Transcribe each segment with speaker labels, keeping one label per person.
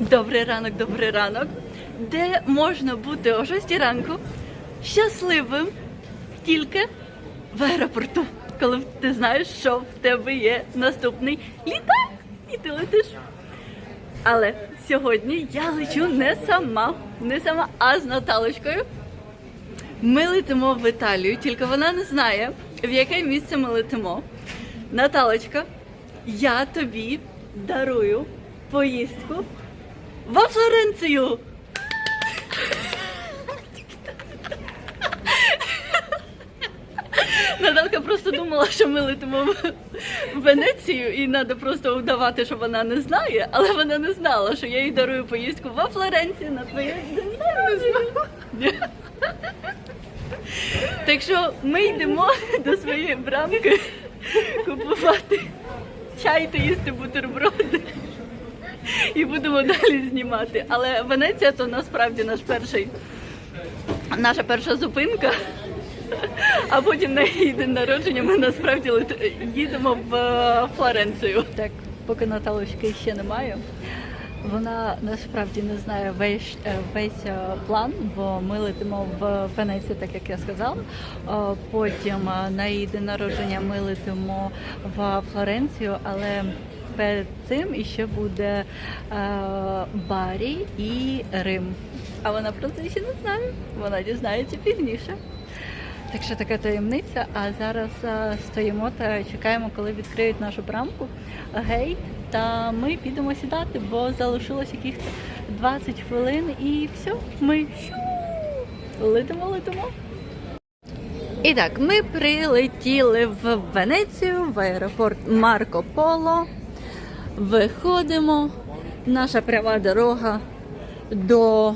Speaker 1: Добрий ранок, добрий ранок. Де можна бути о 6 ранку щасливим тільки в аеропорту, коли ти знаєш, що в тебе є наступний літак, і ти летиш. Але сьогодні я лечу не сама, не сама, а з Наталочкою. Ми летимо в Італію, тільки вона не знає, в яке місце ми летимо. Наталочка, я тобі дарую поїздку во Флоренцію. Наталка просто думала, що ми летимо в Венецію, і треба просто вдавати, що вона не знає, але вона не знала, що я їй дарую поїздку во Флоренцію на твоє день. Так що ми йдемо до своєї брамки купувати чай та їсти бутерброди. І будемо далі знімати. Але Венеція то насправді наш перший, наша перша зупинка. А потім на її день народження ми насправді їдемо в е, Флоренцію. Так, поки Наталочки ще немає. Вона насправді не знає весь, е, весь е, план, бо ми летимо в Венецію, так як я сказала. Потім на її день народження ми летимо в Флоренцію, але перед цим іще буде е, Барі і Рим. А вона про це ще не знає. Вона дізнається пізніше. Так що така таємниця. А зараз е, стоїмо та чекаємо, коли відкриють нашу брамку гейт. Та ми підемо сідати, бо залишилось якихось 20 хвилин і все, ми летимо, летимо. І так, ми прилетіли в Венецію, в аеропорт Марко Поло. Виходимо. Наша пряма дорога до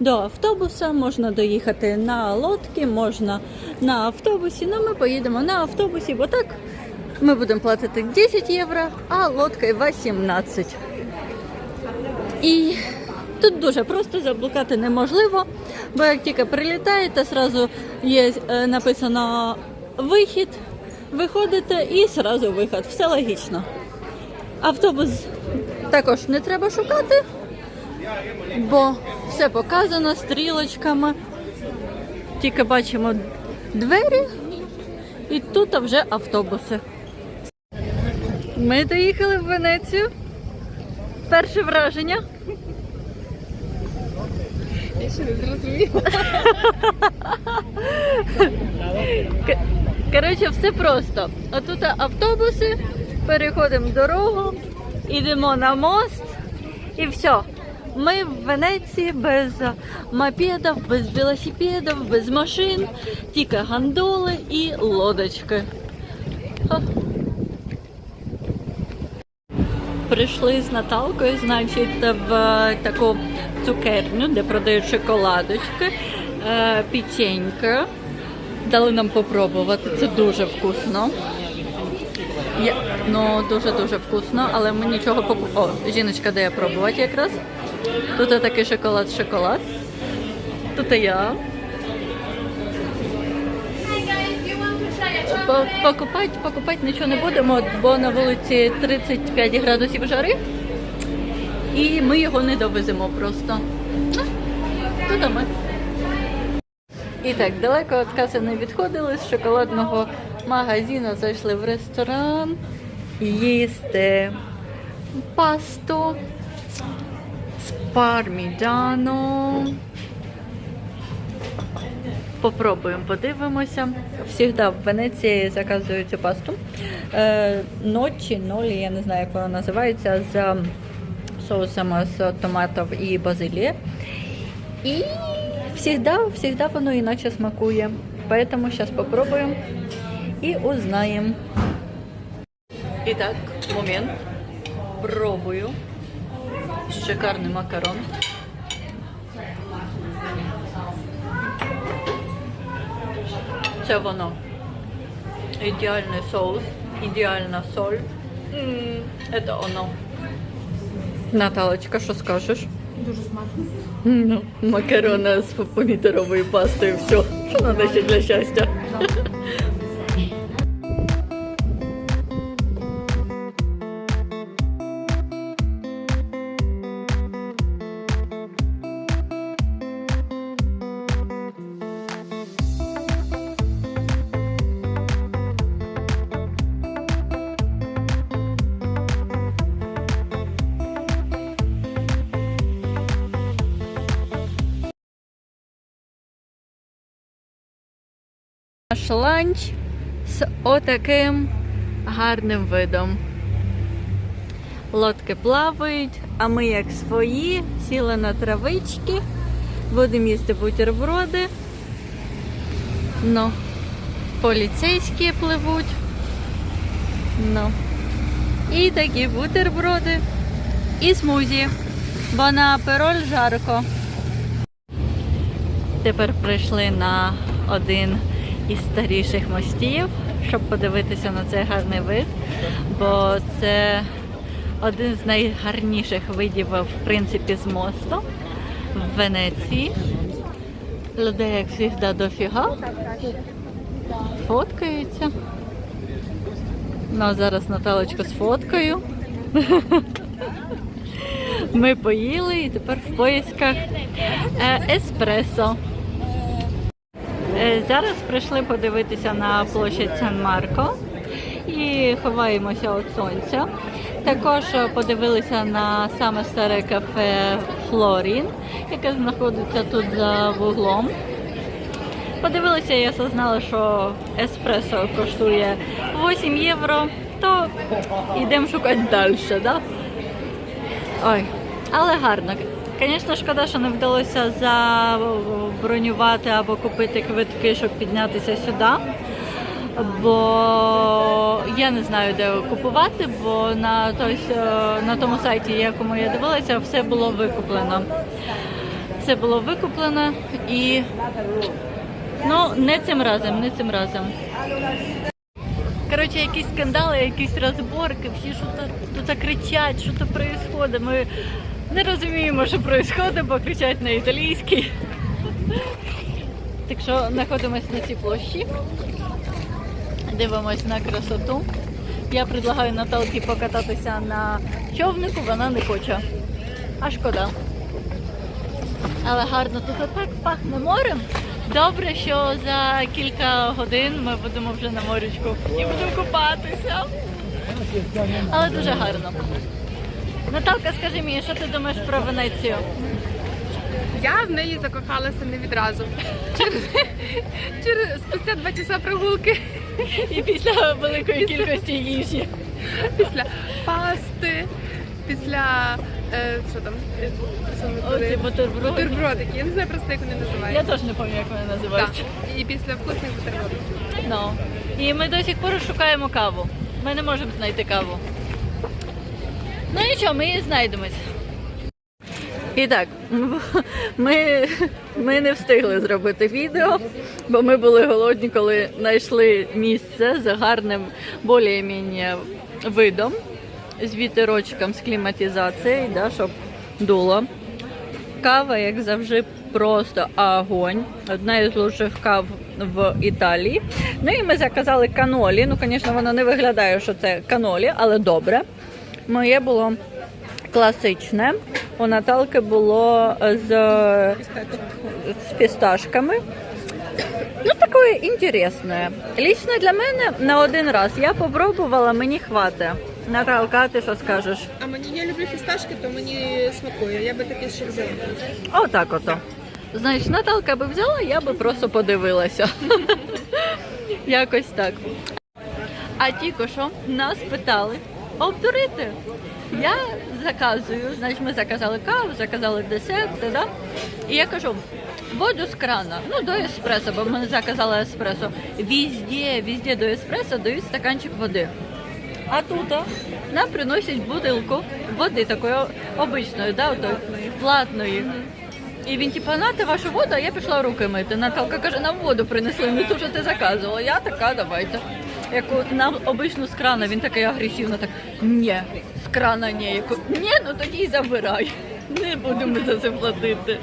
Speaker 1: до автобуса, можна доїхати на лодці, можна на автобусі. Ну, ми поїдемо на автобусі, бо так ми будемо платити 10 євро, а лодка 18. І тут дуже просто заблукати неможливо, бо як тільки прилітаєте, зразу є е, написано вихід, виходите і зразу вихід. Все логічно. Автобус також не треба шукати бо все показано стрілочками. Тільки бачимо двері, і тут вже автобуси. Ми доїхали в Венецію. Перше враження.
Speaker 2: Я ще не зрозуміла.
Speaker 1: Коротше, все просто. Отут автобуси, переходимо дорогу, йдемо на мост і все. Ми в Венеції без мопедів, без велосипедів, без машин, тільки гандоли і лодочки. Прийшли з Наталкою, значить, в таку цукерню, де продають шоколадочки, е, печенька. Дали нам попробувати, це дуже вкусно. Я, ну, дуже-дуже вкусно, але ми нічого поку... О, жіночка дає пробувати якраз. Тут такий шоколад-шоколад. Тут і я. Покупати, покупати нічого не будемо, бо на вулиці 35 градусів жари. І ми його не довеземо просто. Ну, Тут ми. І так, далеко від каси не відходили. З шоколадного магазину зайшли в ресторан їсти пасту з парміджано. Попробуємо, подивимося. Всігда в Венеції заказую цю пасту. Е, ночі, нолі, я не знаю, як вона називається, з соусами з томатів і базилії. І всегда, всегда воно іначе смакує. Поэтому сейчас попробуем и узнаем. Итак, момент. Пробую. Шикарный макарон. Це воно. Ідеальний соус, ідеальна соль. Это воно. Наталочка, що скажеш?
Speaker 2: Дуже смачно.
Speaker 1: Ну, макарони з помідоровою пастою, все. Що треба ще для щастя? Ланч з отаким гарним видом. Лодки плавають, а ми, як свої, сіли на травички, будемо їсти бутерброди. Ну, поліцейські пливуть. Ну. І такі бутерброди. І смузі. Бо на пероль жарко. Тепер прийшли на один із старіших мостів, щоб подивитися на цей гарний вид, бо це один з найгарніших видів, в принципі, з мосту в Венеції. Людей, як завжди, дофіга. Фоткаються. Ну, а зараз Наталочку з фоткою. Ми поїли і тепер в поїсках е, еспресо. Е, Зараз прийшли подивитися на площадь Сан-Марко і ховаємося від сонця. Також подивилися на саме старе кафе Флорін, яке знаходиться тут за вуглом. Подивилися, я осознала, що еспресо коштує 8 євро, то йдемо шукати далі, да? Ой, але гарно. Звісно, шкода, що не вдалося забронювати або купити квитки, щоб піднятися сюди. Бо я не знаю, де купувати, бо на, той, на тому сайті, якому я дивилася, все було викуплено. Все було викуплено і ну, не цим разом, не цим разом. Коротше, якісь скандали, якісь розборки, всі що то кричать, що то відбувається. Ми не розуміємо, що відбувається, бо кричать на італійській. Так що знаходимося на цій площі, дивимось на красоту. Я предлагаю Наталці покататися на човнику, вона не хоче. А шкода. Але гарно тут так пахне морем. Добре, що за кілька годин ми будемо вже на морючку і будемо купатися. Але дуже гарно. Наталка, скажи мені, що ти думаєш про Венецію?
Speaker 2: Я в неї закохалася не відразу. Через, через спустя два часа прогулки
Speaker 1: І після великої кількості їжі.
Speaker 2: після пасти, після е, що там?
Speaker 1: Оці бутерброди.
Speaker 2: Бутербродики. Я не знаю просто як вони
Speaker 1: Я
Speaker 2: називаються.
Speaker 1: теж не пам'ятаю, як вони
Speaker 2: Так.
Speaker 1: називаються.
Speaker 2: І після вкусних бутербродів.
Speaker 1: Ну. І ми до сих пор шукаємо каву. Ми не можемо знайти каву. Ну нічого, ми її знайдемось. І так, ми, ми не встигли зробити відео, бо ми були голодні, коли знайшли місце з гарним більш-менш видом, з вітерочком, з кліматизацією, да, щоб дуло. Кава, як завжди, просто огонь. Одна із лучших кав в Італії. Ну і ми заказали канолі. Ну, звісно, воно не виглядає, що це канолі, але добре. Моє було класичне. У Наталки було з, з фісташками. Ну, такое інтересне. Лічно для мене на один раз я попробувала, мені хватить. Наталка, а ти що скажеш?
Speaker 2: А мені я люблю фісташки, то мені смакує. Я би таке ще взяла.
Speaker 1: Отак ото. Значить, Наталка би взяла, я би просто подивилася. Якось так. А тільки що нас питали обдурити. Я заказую, значить, ми заказали каву, заказали десерти, да? І я кажу, воду з крана, ну до еспресо, бо ми заказали еспресо. Везде, везде до еспресо дають стаканчик води. А тут нам приносять бутилку води такої обичної, да, отої, платної. І він типу, нате вашу воду, а я пішла руки мити. Наталка каже, нам воду принесли, не ту, що ти заказувала. Я така, давайте. Як от нам обично з крана, він такий агресивно, так ні, з крана ні. Я кажу, ні, ну тоді й забирай. Не будемо за це платити.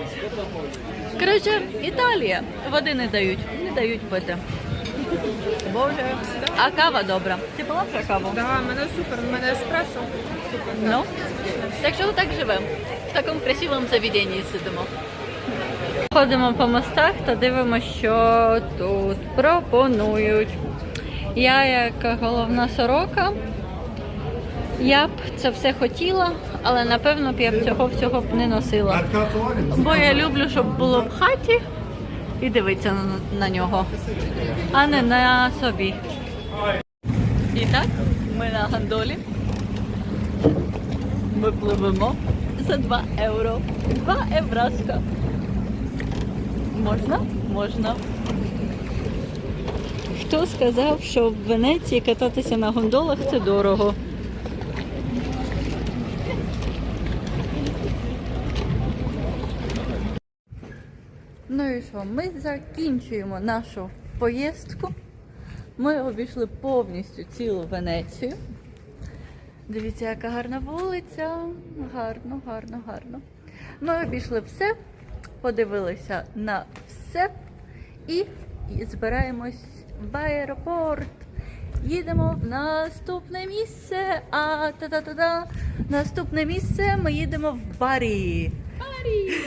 Speaker 1: Коротше, Італія. Води не дають, не дають пити. Боже. А кава добра. Ти була вже каву?
Speaker 2: Да, в мене супер, в мене еспресо. Супер.
Speaker 1: Ну, так що так живемо. В такому красивому заведенні сидимо. Ходимо по мостах та дивимося, що тут пропонують. Я, як головна сорока, я б це все хотіла, але напевно б я б цього всього б не носила. Бо я люблю, щоб було в хаті і дивиться на, на нього, а не на собі. І так, ми на гандолі. Ми пливемо за 2 євро. 2 евраска. Можна? Можна. Хто сказав, що в Венеції кататися на гондолах це дорого? Ну і що, ми закінчуємо нашу поїздку. Ми обійшли повністю цілу Венецію. Дивіться, яка гарна вулиця. Гарно, гарно, гарно. Ми обійшли все, подивилися на все і збираємось в аеропорт. Їдемо в наступне місце. А та-та-та-та. Наступне місце ми їдемо в Барі. Барі!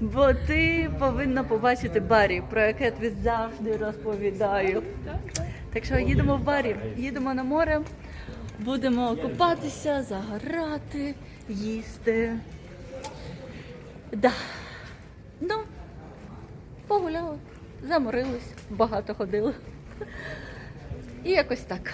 Speaker 1: Бо ти повинна побачити Барі, про яке я тобі завжди розповідаю. Так що їдемо в Барі, їдемо на море, будемо купатися, загорати, їсти. Да. Ну, погуляли, заморились, багато ходили. І якось так.